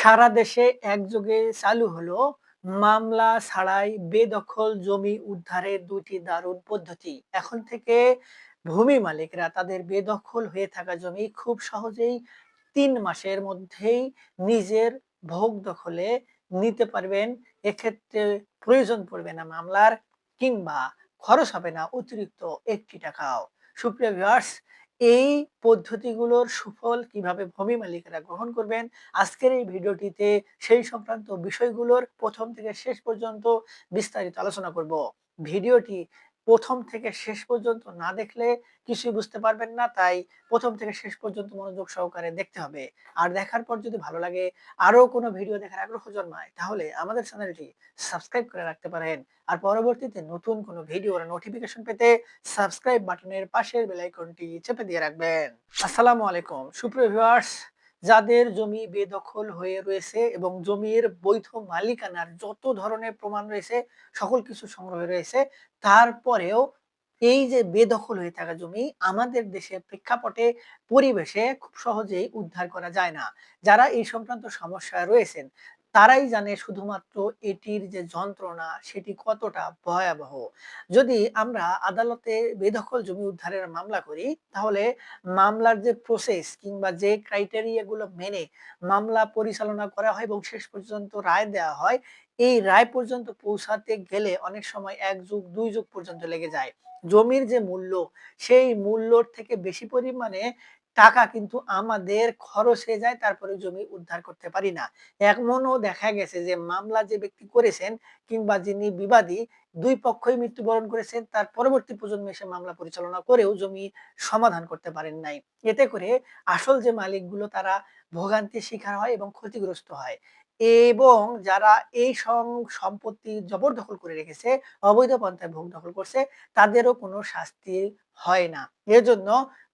সারা দেশে একযোগে চালু হলো মামলা ছাড়াই বেদখল জমি উদ্ধারের দুটি দারুণ পদ্ধতি। এখন থেকে ভূমি মালিকরা তাদের বেদখল হয়ে থাকা জমি খুব সহজেই তিন মাসের মধ্যেই নিজের ভোগ দখলে নিতে পারবেন। এক্ষেত্রে প্রয়োজন পড়বে না মামলার কিংবা খরচ হবে না অতিরিক্ত একটি টাকাও। সুপ্রিয় এই পদ্ধতিগুলোর সুফল কীভাবে ভূমি মালিকেরা গ্রহণ করবেন? আজকের এই ভিডিওটিতে সেই সংক্রান্ত বিষয়গুলোর প্রথম থেকে শেষ পর্যন্ত বিস্তারিত আলোচনা করব। ভিডিওটি প্রথম থেকে শেষ পর্যন্ত না দেখলে কিছুই বুঝতে পারবেন না। তাই প্রথম থেকে শেষ পর্যন্ত মনোযোগ সহকারে দেখতে হবে। আর দেখার পর যদি ভালো লাগে আরও কোনো ভিডিও দেখার আগ্রহ জন্মায়, তাহলে আমাদের চ্যানেলটি সাবস্ক্রাইব করে রাখতে পারেন। আর পরবর্তীতে নতুন কোনো ভিডিওর নোটিফিকেশন পেতে সাবস্ক্রাইব বাটনের পাশের বেল আইকনটি চেপে দিয়ে রাখবেন। আসসালামু আলাইকুম। সুপ্রিয় ভিউয়ার্স যাদের জমি বেদখল হয়ে রয়েছে এবং জমির বৈধ মালিকানার যত ধরনের প্রমাণ রয়েছে, সকল কিছু সংগ্রহ রয়েছে, তারপরেও এই যে বেদখল হয়ে থাকা জমি আমাদের দেশে প্রেক্ষাপটে পরিবেশে খুব সহজেই উদ্ধার করা যায় না। যারা এই সংক্রান্ত সমস্যায় রয়েছেন তারাই জানে শুধুমাত্র এটির যে যন্ত্রণা, সেটি কতটা ভয়াবহ। যদি আমরা আদালতে বেদখল, জমি উদ্ধারের মামলা করি, তাহলে মামলার যে প্রসেস কিংবা যে ক্রাইটেরিয়া গুলো মেনে মামলা পরিচালনা করা হয় এবং শেষ পর্যন্ত রায় দেওয়া হয়, এই রায় পর্যন্ত পৌঁছাতে গেলে অনেক সময় এক যুগ, দুই যুগ পর্যন্ত লেগে যায়। জমির যে মূল্য, সেই মূল্যর থেকে বেশি পরিমাণে টাকা কিন্তু আমাদের খরচ হয়ে যায় তারপরে জমি উদ্ধার করতে পারি না। এমনও দেখা গেছে যে, মামলা যে ব্যক্তি করেছেন কিংবা যিনি বিবাদী, দুই পক্ষই মৃত্যুবরণ করেছেন, তার পরবর্তী প্রজন্মে এসে মামলা পরিচালনা করেও জমি সমাধান করতে পারেন নাই। এতে করে আসল যে মালিকগুলো, তারা ভোগান্তির শিকার হয় এবং ক্ষতিগ্রস্ত হয়। এবং যারা এই সম্পত্তি জবরদখল করে রেখেছে, অবৈধ পন্থায় ভোগ দখল করছে, তাদেরও কোনো শাস্তি হয় না। এজন্য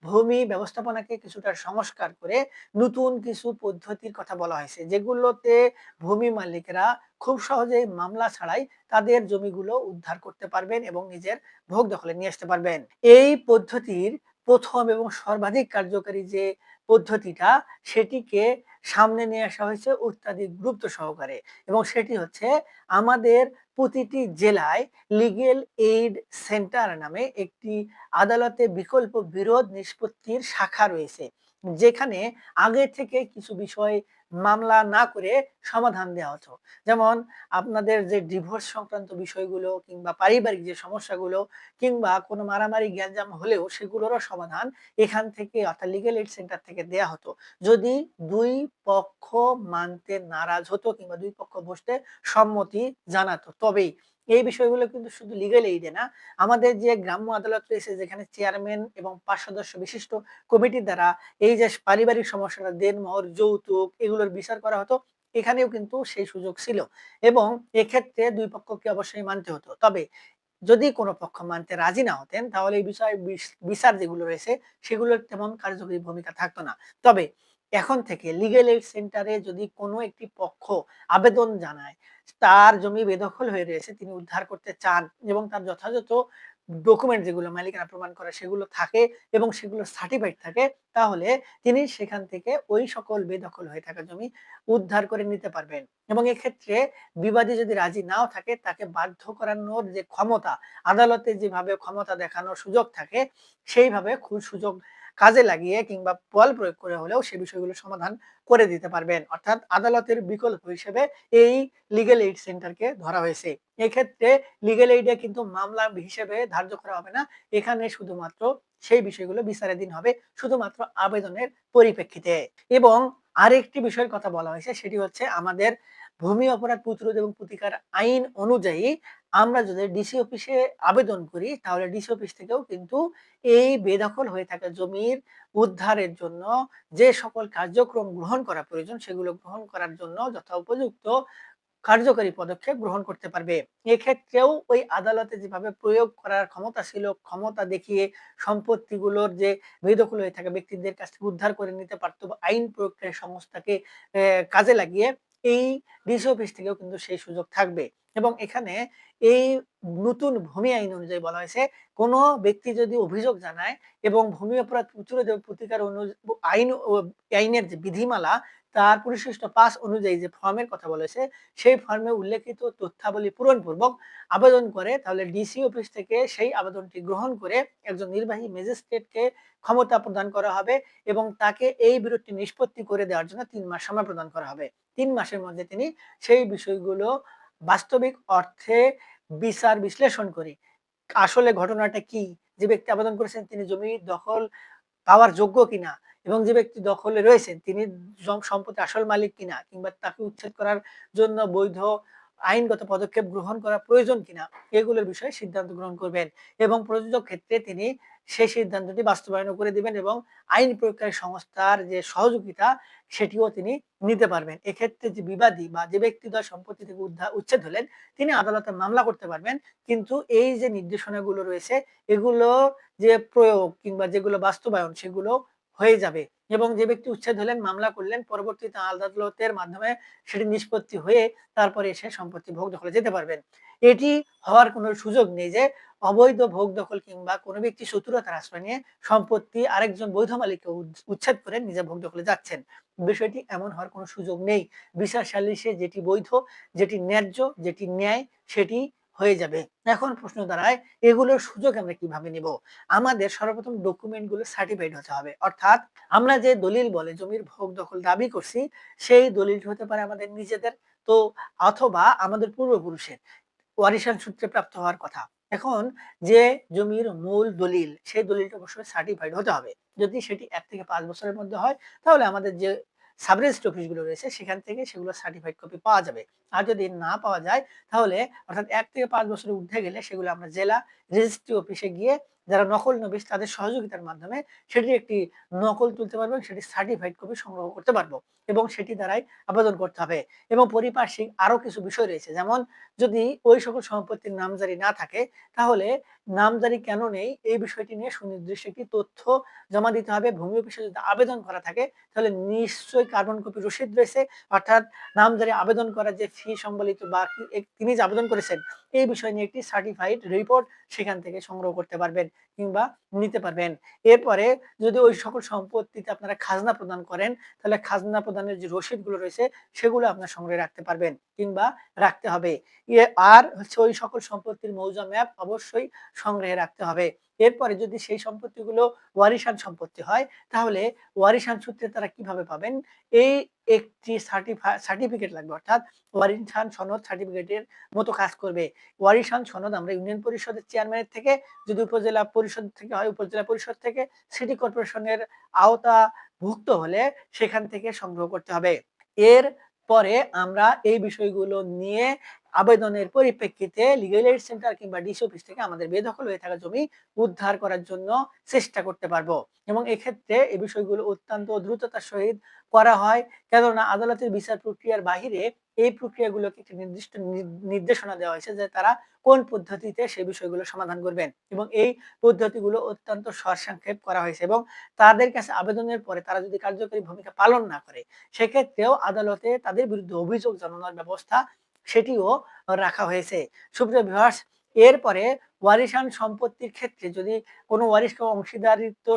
ভূমি ব্যবস্থাপনাকে কিছুটা সংস্কার করে নতুন কিছু পদ্ধতির কথা বলা হয়েছে, যেগুলোতে ভূমি মালিকরা খুব সহজেই মামলা ছাড়াই তাদের জমিগুলো উদ্ধার করতে পারবেন এবং নিজের ভোগ দখলে নিয়ে আসতে পারবেন। এই পদ্ধতির প্রথম এবং সর্বাধিক কার্যকারী যে পদ্ধতিটা, সেটিকে সামনে নিয়ে আসা হয়েছে অত্যাধিক গুরুত্ব সহকারে এবং সেটি হচ্ছে আমাদের প্রতিটি জেলায় লিগেল এইড সেন্টার নামে একটি আদালতে বিকল্প বিরোধ নিষ্পত্তির শাখা রয়েছে, যেখানে আগে থেকে কিছু বিষয় মামলা না করে সমাধান দেওয়া হতো। যেমন আপনাদের যে ডিভোর্স সংক্রান্ত বিষয়গুলো কিংবা পারিবারিক যে সমস্যাগুলো কিংবা কোনো মারামারি, গ্যাঞ্জাম হলেও সেগুলোরও সমাধান এখান থেকে অর্থাৎ লিগেল এইড সেন্টার থেকে দেয়া হতো। যদি দুই পক্ষ মানতে নারাজ হতো কিংবা দুই পক্ষ বসতে সম্মতি জানাতো, তবেই এই বিষয়গুলো কিন্তু শুধু লিগাল এইডে না, আমাদের যে গ্রাম্য আদালত রয়েছে যেখানে চেয়ারম্যান এবং পাঁচ সদস্য বিশিষ্ট কমিটির দ্বারা এই যে পারিবারিক সমস্যাটা, দেনমোহর, যৌতুক এগুলোর বিচার করা হতো, এখানেও কিন্তু সেই সুযোগ ছিল এবং এক্ষেত্রে দুই পক্ষকে অবশ্যই মানতে হতো। তবে যদি কোনো পক্ষ মানতে রাজি না হতেন, তাহলে এই বিষয়ে বিচার যেগুলো রয়েছে, সেগুলোর তেমন কার্যকরী ভূমিকা থাকতো না। তবে এখন থেকে লিগেল এইড সেন্টারে যদি কোনো একটি পক্ষ আবেদন জানায়, তার জমি বেদখল হয়ে রয়েছে, তিনি উদ্ধার করতে চান এবং তার যথাযথ ডকুমেন্ট যেগুলো মালিকানা প্রমাণ করে সেগুলো থাকে এবং সেগুলো সার্টিফাইড থাকে, তাহলে তিনি সেখান থেকে ওই সকল বেদখল হয়ে থাকা জমি উদ্ধার করে নিতে পারবেন। এবং এক্ষেত্রে বিবাদী যদি রাজি নাও থাকে, তাকে বাধ্য করানোর যে ক্ষমতা, আদালতে যেভাবে ক্ষমতা দেখানোর সুযোগ থাকে, সেইভাবে খুব সুযোগ কাজে লাগিয়ে কিংবা বল প্রয়োগ করে হলেও সে বিষয়গুলো সমাধান করে দিতে পারবেন। অর্থাৎ আদালতের বিকল্প হিসেবে এই লিগেল এইড সেন্টারকে ধরা হয়েছে। এক্ষেত্রে লিগেল এইডে কিন্তু মামলা হিসেবে ধার্য করা হবে না। এখানে শুধুমাত্র সেই বিষয়গুলো বিচারাধীন হবে, শুধুমাত্র আবেদনের পরিপ্রেক্ষিতে। এবং আরেকটি বিষয়ের কথা বলা হয়েছে, সেটি হচ্ছে আমাদের ভূমি অপরাধ প্রতিরোধ এবং প্রতিকার আইন অনুযায়ী আমরা যদি ডিসি অফিসে আবেদন করি, তাহলে ডিসি অফিস থেকেও কিন্তু এই বেদখল হয়ে থাকা জমির উদ্ধারের জন্য যে সকল কার্যক্রম গ্রহণ করা প্রয়োজন, সেগুলো গ্রহণ করার জন্য যথা উপযুক্ত কার্যকরী পদক্ষেপ গ্রহণ করতে পারবে। এক্ষেত্রেও ওই আদালতে যেভাবে প্রয়োগ করার ক্ষমতা ছিল, ক্ষমতা দেখিয়ে সম্পত্তিগুলোর যে বেদখল হয়ে থাকা ব্যক্তিদের কাছ থেকে উদ্ধার করে নিতে পারতো আইন প্রয়োগকারী সংস্থাকে কাজে লাগিয়ে এই ডিসি অফিস থেকেও কিন্তু সেই সুযোগ থাকবে। এবং এখানে এই নতুন ভূমি আইন অনুযায়ী বলা হয়েছে, কোন ব্যক্তি যদি অভিযোগ জানায় এবং ভূমি অপরাধ প্রতিরোধ প্রতিকার আইন আইনের যে বিধিমালা, তার পরিশিষ্ট পাঁচ অনুযায়ী যে ফর্মের কথা বলেছে সেই ফর্মে উল্লেখিত তথ্যাবলী পূরণপূর্বক আবেদন করে, তাহলে ডিসি অফিস থেকে সেই আবেদনটি গ্রহণ করে একজন নির্বাহী ম্যাজিস্ট্রেটকে ক্ষমতা প্রদান করা হবে এবং তাকে এই বিরোধটি নিষ্পত্তি করে দেওয়ার জন্য তিন মাস সময় প্রদান করা হবে। তিন মাসের মধ্যে তিনি সেই বিষয়গুলো বাস্তবিক অর্থে বিচার বিশ্লেষণ করে। আসলে ঘটনাটা কি? যে ব্যক্তি আবেদন করেছেন তিনি জমি দখল পাওয়ার যোগ্য কিনা? এবং যে ব্যক্তি দখলে রয়েছেন তিনি সম্পত্তি আসল মালিক কিনা? কিংবা তাকে উচ্ছেদ করার জন্য বৈধ আইনগত পদক্ষেপ গ্রহণ করা প্রয়োজন কিনা? এগুলোর বিষয়ে সিদ্ধান্ত গ্রহণ করবেন। এবং প্রযোজক ক্ষেত্রে তিনি সেই সিদ্ধান্তটি বাস্তবায়ন করে দিবেন এবং আইন প্রয়োগকারী সংস্থার যে সহযোগিতা, সেটিও তিনি নিতে পারবেন। এক্ষেত্রে যে বিবাদী বা যে ব্যক্তি দ্বয় সম্পত্তি থেকে উদ্ধার, উচ্ছেদ হলেন, তিনি আদালতে মামলা করতে পারবেন। কিন্তু এই যে নির্দেশনাগুলো রয়েছে, এগুলো যে প্রয়োগ কিংবা যেগুলো বাস্তবায়ন, সেগুলো হয়ে যাবে এবং যে ব্যক্তি উচ্ছেদ হলেন, মামলা করলেন, পরবর্তীতে আদালতের মাধ্যমে সেটি নিষ্পত্তি হয়ে তারপরে এসে সম্পত্তি ভোগ দখলে যেতে পারবেন। এটি হওয়ার কোনো সুযোগ নেই যে অবৈধ ভোগ দখল কিংবা কোনো ব্যক্তি শত্রুতার আশ্রয় নিয়ে সম্পত্তি আরেকজন বৈধ মালিককে উচ্ছেদ করে নিজে ভোগ দখলে যাচ্ছেন। বিষয়টি এমন হওয়ার কোনো সুযোগ নেই। বিচার সালিশে যেটি বৈধ, যেটি ন্যায্য, যেটি ন্যায়, সেটি হয়ে যাবে। এখন প্রশ্ন দাঁড়ায়, এগুলোর সুযোগ আমরা কীভাবে নিব? আমাদের সর্বপ্রথম ডকুমেন্টগুলো সার্টিফাইড হতে হবে। অর্থাৎ আমরা যে দলিল বলে জমির ভোগ দখল দাবি করছি, সেই দলিলটি হতে পারে আমাদের নিজেদের, তো অথবা আমাদের পূর্বপুরুষের। ওয়ারিশান সূত্রে প্রাপ্ত হওয়ার কথা। এখন যে জমির মূল দলিল, সেই দলিলটা অবশ্যই সার্টিফাইড হতে হবে। যদি সেটি এক থেকে পাঁচ বছরের মধ্যে হয়, তাহলে আমাদের যে সাবরেজিস্ট অফিসগুলো রয়েছে, সেখান থেকে সেগুলো সার্টিফাইড কপি পাওয়া যাবে। আর যদি না পাওয়া যায়, তাহলে অর্থাৎ এক থেকে পাঁচ বছরের উঠে গেলে সেগুলো আমরা জেলা রেজিস্ট্রি অফিসে গিয়ে যারা নকল নবিশ তাদের সহযোগিতার মাধ্যমে সেটি একটি নকল তুলতে পারব সেটি সার্টিফাইড কপি সংগ্রহ করতে পারব এবং সেটি দ্বারাই আবেদন করতে হবে। এবং পরিপার্শ্বিক আরও কিছু বিষয় রয়েছে, যেমন যদি ওই সকল সম্পত্তির নামজারি না থাকে, তাহলে নামজারি কেন নেই? এই বিষয়টি নিয়ে সুনির্দিষ্ট একটি তথ্য জমা দিতে হবে। ভূমি অফিসে যদি আবেদন করা থাকে, তাহলে নিশ্চয়ই কার্বন কপি রসিদ রয়েছে। অর্থাৎ নামজারি আবেদন করার যে ফি সম্বলিত বা তিনি যে আবেদন করেছেন, এই বিষয় নিয়ে একটি সার্টিফাইড রিপোর্ট সেখান থেকে সংগ্রহ করতে পারবেন কিংবা নিতে পারবেন। এরপরে যদি ওই সকল সম্পত্তিতে আপনারা খাজনা প্রদান করেন, তাহলে খাজনা প্রদানের যে রসিদগুলো রয়েছে, সেগুলো আপনার সংগ্রহে রাখতে পারবেন কিংবা রাখতে হবে। আর হচ্ছে ওই সকল সম্পত্তির মৌজা ম্যাপ অবশ্যই সংগ্রহে রাখতে হবে। এরপরে যদি সেই সম্পত্তিগুলো ওয়ারিশান সম্পত্তি হয়, তাহলে ওয়ারিশান সূত্রে তারা কীভাবে পাবেন? এই একটি সার্টিফিকেট লাগবে, অর্থাৎ ওয়ারিশান সনদ সার্টিফিকেটের মতো কাজ করবে। ওয়ারিশান সনদ আমরা ইউনিয়ন পরিষদের চেয়ারম্যানের থেকে, যদি উপজেলা পরিষদ থেকে হয়, উপজেলা পরিষদ থেকে, সিটি কর্পোরেশনের আওতা ভুক্ত হলে সেখান থেকে সংগ্রহ করতে হবে। এর পরে আমরা এই বিষয়গুলো নিয়ে আবেদনের পরিপ্রেক্ষিতে লিগেল এইড সেন্টার কিংবা ডিসি অফিস থেকে আমাদের বেদখল হয়ে থাকা জমি উদ্ধার করার জন্য চেষ্টা করতে পারব। এবং এক্ষেত্রে এই বিষয়গুলো অত্যন্ত দ্রুততার সহিত করা হয়। কেননা আদালতের বিচার প্রক্রিয়ার বাহিরে এই প্রক্রিয়াগুলোকে একটি নির্দিষ্ট নির্দেশনা দেওয়া হয়েছে যে তারা কোন পদ্ধতিতে সেই বিষয়গুলো সমাধান করবেন। এবং এই পদ্ধতিগুলো অত্যন্ত সরসংক্ষেপ করা হয়েছে এবং তাদের কাছে আবেদনের পরে তারা যদি কার্যকরী ভূমিকা পালন না করে, সেক্ষেত্রেও আদালতে তাদের বিরুদ্ধে অভিযোগ জানানোর ব্যবস্থা সেটিও রাখা হয়েছে। সুপ্রিয় ভিউয়ার্স এরপরে ওয়ারিশান সম্পত্তির ক্ষেত্রে যদি কোনো ওয়ারিশকে অংশীদারিত্ব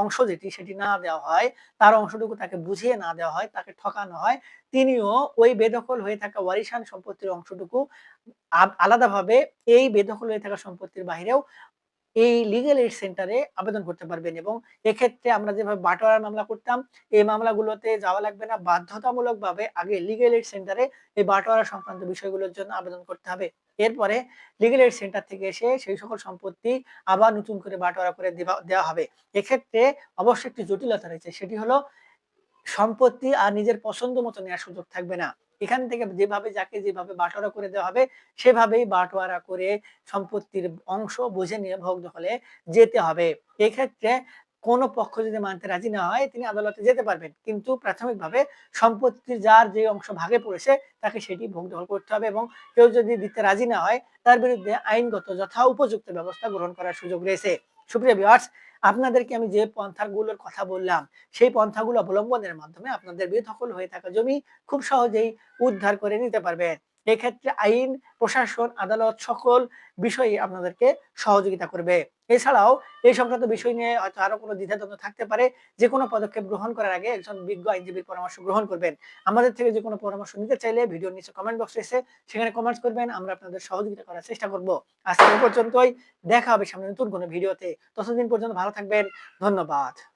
অংশ যেটি সেটি না দেওয়া হয়, তার অংশটুকু তাকে বুঝিয়ে না দেওয়া হয়, তাকে ঠকানো হয়, তিনিও ওই বেদখল হয়ে থাকা ওয়ারিশান সম্পত্তির অংশটুকু আলাদাভাবে এই বেদখল হয়ে থাকা সম্পত্তির বাহিরেও এই লিগেল এইড সেন্টারে আবেদন করতে পারবেন এবং এক্ষেত্রে আমরা যেভাবে বাটোয়ারার মামলা করতাম, এই মামলাগুলোতে যাওয়া লাগবে না। বাধ্যতামূলকভাবে আগে লিগেল এইড সেন্টারে এই বাটোয়ারা সংক্রান্ত বিষয়গুলোর জন্য আবেদন করতে হবে। এরপরে লিগেল এইড সেন্টার থেকে এসে সেই সকল সম্পত্তি আবার নতুন করে বাটোয়ারা করে দেওয়া হবে। এক্ষেত্রে অবশ্যই একটি জটিলতা রয়েছে, সেটি হলো সম্পত্তি আর নিজের পছন্দ মতো নেওয়ার সুযোগ থাকবে না। এখান থেকে যেভাবে যাকে যেভাবে বাটোয়ারা করে দেওয়া হবে, সেভাবেই বাটোয়ারা করে সম্পত্তির অংশ বুঝে নিয়ে ভোগ দখলে যেতে হবে। এক্ষেত্রে কোন পক্ষ যদি মানতে রাজি না হয়, তিনি আদালতে যেতে পারবেন। কিন্তু প্রাথমিকভাবে সম্পত্তির যার যে অংশ ভাগে পড়েছে, তাকে সেটি ভোগ দখল করতে হবে এবং কেউ যদি দিতে রাজি না হয়, তার বিরুদ্ধে আইনগত যথা উপযুক্ত ব্যবস্থা গ্রহণ করার সুযোগ রয়েছে। সুপ্রিয় বিয়ার্স আপনাদেরকে আমি যে পন্থাগুলোর কথা বললাম, সেই পন্থাগুলো অবলম্বনের মাধ্যমে আপনাদের বেদখল হয়ে থাকা জমি খুব সহজেই উদ্ধার করে নিতে পারবেন। এক্ষেত্রে আইন, প্রশাসন, আদালত সকল বিষয়ে আপনাদেরকে সহযোগিতা করবে। এছাড়াও এই সংক্রান্ত বিষয় নিয়ে হয়তো আরও কোনো দ্বিধাদ্বন্দ্ব থাকতে পারে। যে কোনো পদক্ষেপ গ্রহণ করার আগে একজন বিজ্ঞ আইনজীবীর পরামর্শ গ্রহণ করবেন। আমাদের থেকে যে কোনো পরামর্শ নিতে চাইলে ভিডিওর নিচে কমেন্ট বক্সে এসে সেখানে কমেন্টস করবেন। আমরা আপনাদের সহযোগিতা করার চেষ্টা করব। আজকে পর্যন্তই। দেখা হবে সামনে নতুন কোনো ভিডিওতে। ততদিন পর্যন্ত ভালো থাকবেন। ধন্যবাদ।